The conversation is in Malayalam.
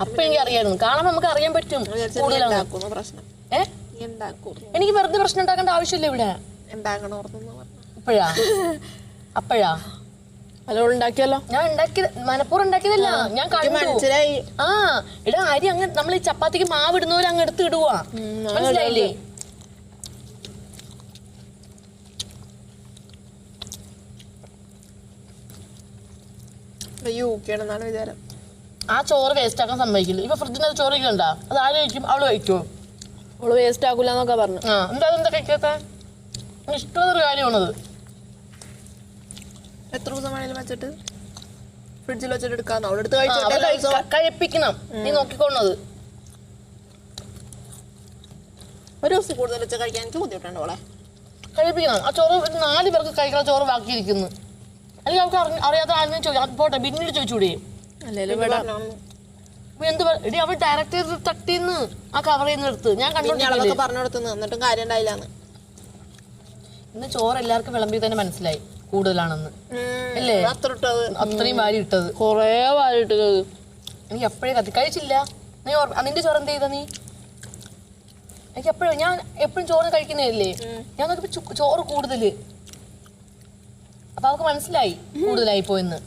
അപ്പൊ എനിക്ക് അറിയായിരുന്നു കാണാൻ നമുക്ക് അറിയാൻ പറ്റും കൂടുതലാണ് എനിക്ക് വെറുതെ പ്രശ്നം ഉണ്ടാക്കേണ്ട ആവശ്യമില്ല ഇവിടെ. പറഞ്ഞു അപ്പോഴാ? ഉണ്ടാക്കിയല്ലോ? ഞാൻ ഉണ്ടാക്കിയത് മനപ്പൂർവം ഉണ്ടാക്കിയതല്ല. ഞാൻ മനസ്സിലായി. ആ. ഇടാ അരി അങ്ങ് നമ്മൾ ഈ ചപ്പാത്തിക്ക് മാവ് ഇടുന്ന പോലെ അങ്ങ് എടുത്ത് ഇടുവാ. മനസ്സിലായില്ലേ? യു കെ ആണെന്നാണ് വിചാരം. ആ ചോറ് വേസ്റ്റ് ആക്കാൻ സമ്മതിക്കില്ല. ഇപ്പൊ അത് ചോറ് കഴിക്കണ്ട? അത് ആര് കഴിക്കും? അവൾ കഴിക്കുമോ അവൾ വേസ്റ്റ് ആക്കൂല എന്നൊക്കെ പറഞ്ഞു. ആ എന്താ എന്താ കഴിക്കാത്ത? ഇഷ്ടമുള്ളൊരു കാര്യമാണത്. എത്ര ദിവസം വേണേലും വെച്ചിട്ട് ഫ്രിഡ്ജിൽ വെച്ചിട്ട് എടുക്കാന്ന്? അവിടെ എടുത്ത് കഴിച്ചോട്ടെ? കഴിപ്പിക്കണം. നീ നോക്കിക്കൊള്ളത് ഒരു ദിവസം കൂടുതൽ വെച്ച് കഴിക്കാൻ എനിക്ക് ബുദ്ധിമുട്ടുണ്ട് അവളെ കഴിപ്പിക്കണം. ആ ചോറ് ഒരു നാല് പേർക്ക് കഴിക്കുന്ന ചോറ് ബാക്കിയിരിക്കുന്നു. അല്ലെങ്കിൽ അവർക്ക് അറിയാത്ത ആരെങ്കിലും ചോദിക്കാം പോട്ടെ പിന്നീട് ചോദിച്ചൂടെ? എന്ത് എടി അവൾ ഡയറക്റ്റ് തട്ടിന്ന് ആ കവർ ചെയ്യുന്ന എടുത്ത് ഞാൻ എന്നിട്ടും കാര്യം ഉണ്ടായില്ലാന്ന് ഇന്ന് ചോറ് എല്ലാവർക്കും വിളമ്പി തന്നെ മനസ്സിലായി കൂടുതലാണെന്ന്. അല്ലേ? അത്രയും വാരി ഇട്ടത്. കൊറേ വാരിട്ട് എനിക്ക് എപ്പോഴേ കത്തി കഴിച്ചില്ല. നീ നിന്റെ ചോറ് എന്ത് ചെയ്ത നീ? എനിക്ക് എപ്പോഴും ഞാൻ എപ്പോഴും ചോറ് കഴിക്കുന്നതല്ലേ? ഞാൻ നോക്കിയപ്പോ ചോറ് കൂടുതൽ. അപ്പൊ അവർക്ക് മനസ്സിലായി കൂടുതലായി പോയെന്ന്.